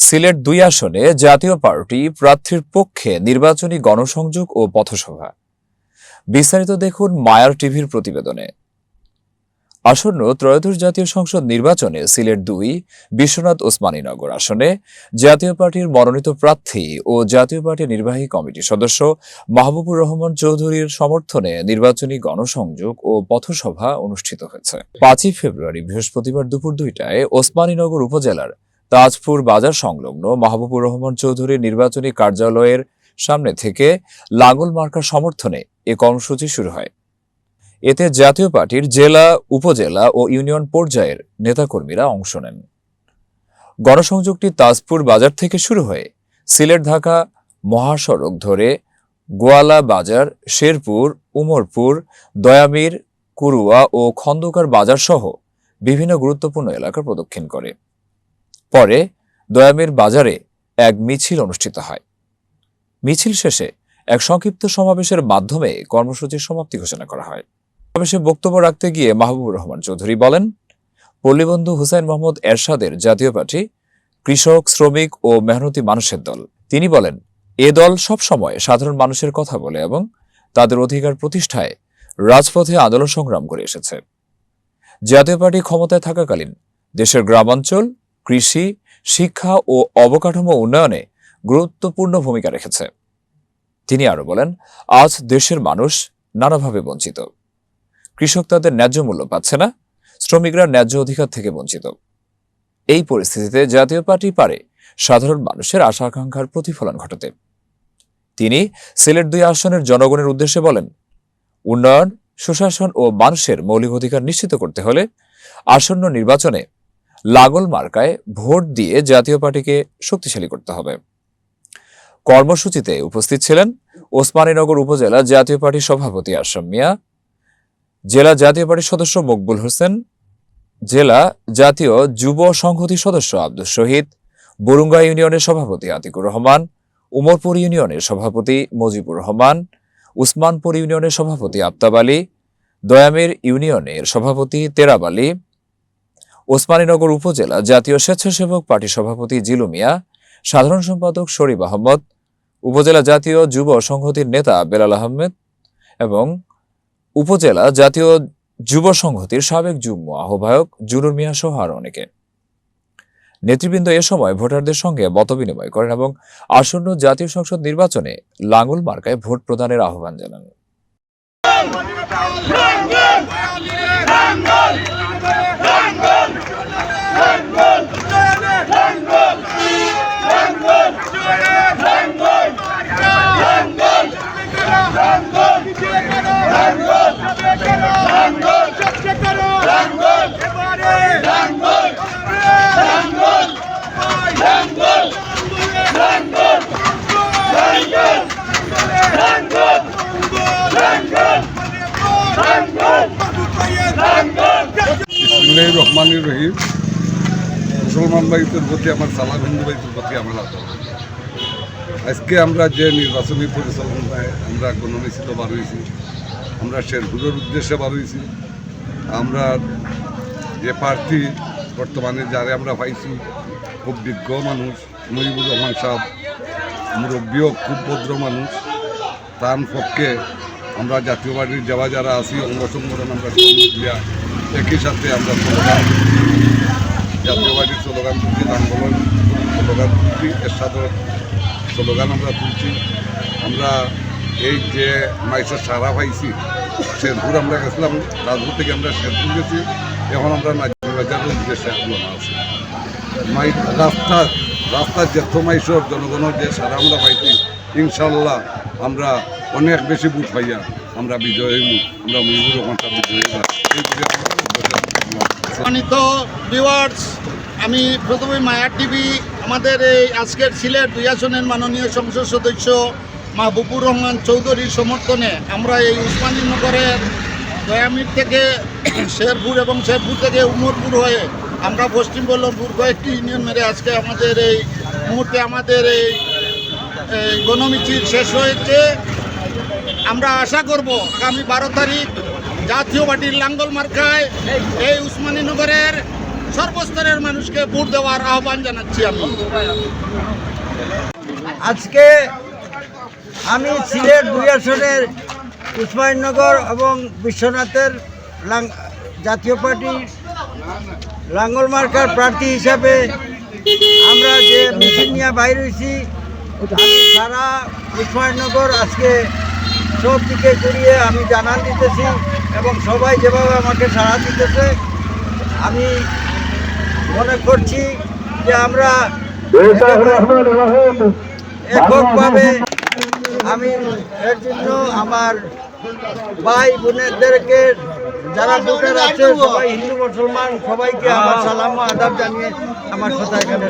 সিলেট দুই আসনে জাতীয় পার্টি প্রার্থীর পক্ষে নির্বাচনী গণসংযোগ ও পথসভা। বিস্তারিত দেখুন মায়ার টিভির প্রতিবেদনে। আসন্ন ত্রয়োদশ জাতীয় সংসদ নির্বাচনে সিলেট দুই, বিশ্বনাথ ওসমানীনগর আসনে জাতীয় পার্টির মনোনীত প্রার্থী ও জাতীয় পার্টির নির্বাহী কমিটির সদস্য মাহবুবুর রহমান চৌধুরীর সমর্থনে নির্বাচনী গণসংযোগ ও পথসভা অনুষ্ঠিত হয়েছে। পাঁচই ফেব্রুয়ারি বৃহস্পতিবার দুপুর দুইটায় ওসমানীনগর উপজেলার তাজপুর বাজার সংলগ্ন মাহবুবুর রহমান চৌধুরীর নির্বাচনী কার্যালয়ের সামনে থেকে লাঙ্গল মার্কার সমর্থনে এ কর্মসূচি শুরু হয়। এতে জাতীয় পার্টির জেলা, উপজেলা ও ইউনিয়ন পর্যায়ের নেতাকর্মীরা অংশ নেন। গণসংযোগটি তাজপুর বাজার থেকে শুরু হয়ে সিলেট, ঢাকা মহাসড়ক ধরে গোয়ালা বাজার, শেরপুর, উমরপুর, দয়ামির, কুরুয়া ও খন্দকার বাজার সহ বিভিন্ন গুরুত্বপূর্ণ এলাকা প্রদক্ষিণ করে। পরে দয়ামের বাজারে এক মিছিল অনুষ্ঠিত হয়। মিছিল শেষে এক সংক্ষিপ্ত সমাবেশের মাধ্যমে কর্মসূচির সমাপ্তি ঘোষণা করা হয়। সমাবেশে বক্তব্য রাখতে গিয়ে মাহবুবুর রহমান চৌধুরী বলেন, পল্লীবন্ধু হুসাইন মোহাম্মদ এরশাদের জাতীয় পার্টি, কৃষক, শ্রমিক ও মেহনতি মানুষের দল। তিনি বলেন, এ দল সব সময় সাধারণ মানুষের কথা বলে এবং তাদের অধিকার প্রতিষ্ঠায় রাজপথে আন্দোলন সংগ্রাম করে এসেছে। জাতীয় পার্টি ক্ষমতায় থাকাকালীন দেশের গ্রামাঞ্চল কৃষি, শিক্ষা ও অবকাঠামো উন্নয়নে গুরুত্বপূর্ণ ভূমিকা রেখেছে। তিনি আরও বলেন, আজ দেশের মানুষ নানাভাবে বঞ্চিত। কৃষক তাদের ন্যায্য মূল্য পাচ্ছে না, শ্রমিকরা ন্যায্য অধিকার থেকে বঞ্চিত। এই পরিস্থিতিতে জাতীয় পার্টি পারে সাধারণ মানুষের আশা আকাঙ্ক্ষার প্রতিফলন ঘটাতে। তিনি সিলেট দুই আসনের জনগণের উদ্দেশ্যে বলেন, উন্নয়ন, সুশাসন ও মানুষের মৌলিক অধিকার নিশ্চিত করতে হলে আসন্ন নির্বাচনে লাগল মার্কায় ভোট দিয়ে জাতীয় পার্টিকে শক্তিশালী করতে হবে। কর্মসূচিতে উপস্থিত ছিলেন ওসমানীনগর উপজেলা জাতীয় পার্টির সভাপতি আসাম মিয়া, জেলা জাতীয় পার্টির সদস্য মকবুল হোসেন, জেলা জাতীয় যুব সংহতি সদস্য আব্দুল শহীদ, বরুঙ্গা ইউনিয়নের সভাপতি আতিকুর রহমান, উমরপুর ইউনিয়নের সভাপতি মজিবুর রহমান, উসমানপুর ইউনিয়নের সভাপতি আফতাব আলী, দয়ামের ইউনিয়নের সভাপতি তেরাব আলী ওসমানীনগর উপজেলা জাতীয় স্বেচ্ছাসেবক পার্টির সভাপতি জিলু মিয়া, সাধারণ সম্পাদক শরীফ আহমদ, উপজেলা জাতীয় যুব সংহতির নেতা বেলাল আহমেদ এবং উপজেলা জাতীয় যুব সংহতির সাবেক যুগ্ম আহ্বায়ক জুনুর মিয়া সহ আরও অনেকে। নেতৃবৃন্দ এ সময় ভোটারদের সঙ্গে মতবিনিময় করেন এবং আসন্ন জাতীয় সংসদ নির্বাচনে লাঙ্গল মার্কায় ভোট প্রদানের আহ্বান জানান। ইসমিল্লাহ রহমানুর রহিম মুসলমান ভাইদের প্রতি আমার সালাম, হিন্দু ভাইদের প্রতি আমার আদর আজকে আমরা যে নির্বাচনী পরিচালনায় আমরা গণমিছিল বার হয়েছি, আমরা শেরপুরের উদ্দেশ্যে বার হয়েছি, আমরা যে প্রার্থী বর্তমানে যারে আমরা পাইছি, খুব বিজ্ঞ মানুষ, মহিবুর রহমান সাহেব, মুরব্বীও খুব ভদ্র মানুষ। তার পক্ষে আমরা জাতীয় পার্টির যাওয়া যারা আছি, অঙ্গ সংগঠন আমরা একই সাথে আমরা স্লোগান জাতীয় স্লোগান তুলছি, আন্দোলন স্লোগান তুলছি সাথে স্লোগান আমরা তুলছি। আমরা এই যে মাইসের সারা পাইছি, শেরপুর আমরা গেছিলাম, রাজপুর থেকে আমরা শেরপুর গেছি, এখন আমরা নাজির বাজারের উদ্দেশ্যে আন্দোলন আছি। মাই রাস্তা, রাস্তার জ্যেষ্ঠ মাইসর, জনগণের যে সারা আমরা পাইছি ইনশাল্লাহ আমরা অনেক বেশি বুট পাইয়া আমরা বিজয় হইব আমরা মহিবুর রহমান বিজয় এই সম্মানিত ভিউয়ার্স আমি প্রথমে মায়ার টিভি, আমাদের এই আজকের সিলেট দুই আসনের মাননীয় সংসদ সদস্য মাহবুবুর রহমান চৌধুরীর সমর্থনে আমরা এই উসমানীনগরের দয়ামির থেকে শেরপুর এবং শেরপুর থেকে উমরপুর হয়ে আমরা পশ্চিম বল্লভপুর কয়েকটি ইউনিয়ন মেরে আজকে আমাদের এই মুহূর্তে আমাদের এই গণমিছিল শেষ হয়েছে। আমরা আশা করব আগামী বারো তারিখ জাতীয় পার্টির লাঙ্গল মার্কায় এই উসমানীনগরের সর্বস্তরের মানুষকে ভোট দেওয়ার আহ্বান জানাচ্ছি আমি। আজকে আমি সিলেট দুই আসনের উসমাইনগর এবং বিশ্বনাথের জাতীয় পার্টি লাঙ্গল মার্কার প্রার্থী হিসাবে আমরা যে মিছিল নিয়ে বাইর হয়েছি সারা উসমাইনগর আজকে সব দিকে ঘুরিয়ে আমি জানান দিতেছি। এবং সবাই যেভাবে আমাকে সাড়া দিতেছে, আমি মনে করছি যে আমরা এককভাবে আমি এর জন্য আমার ভাই বোনেদেরকে, যারা ভোটার আছে, সবাই হিন্দু, মুসলমান, সবাইকে আমার সালাম ও আদাব জানিয়ে আমার কথা এখানে।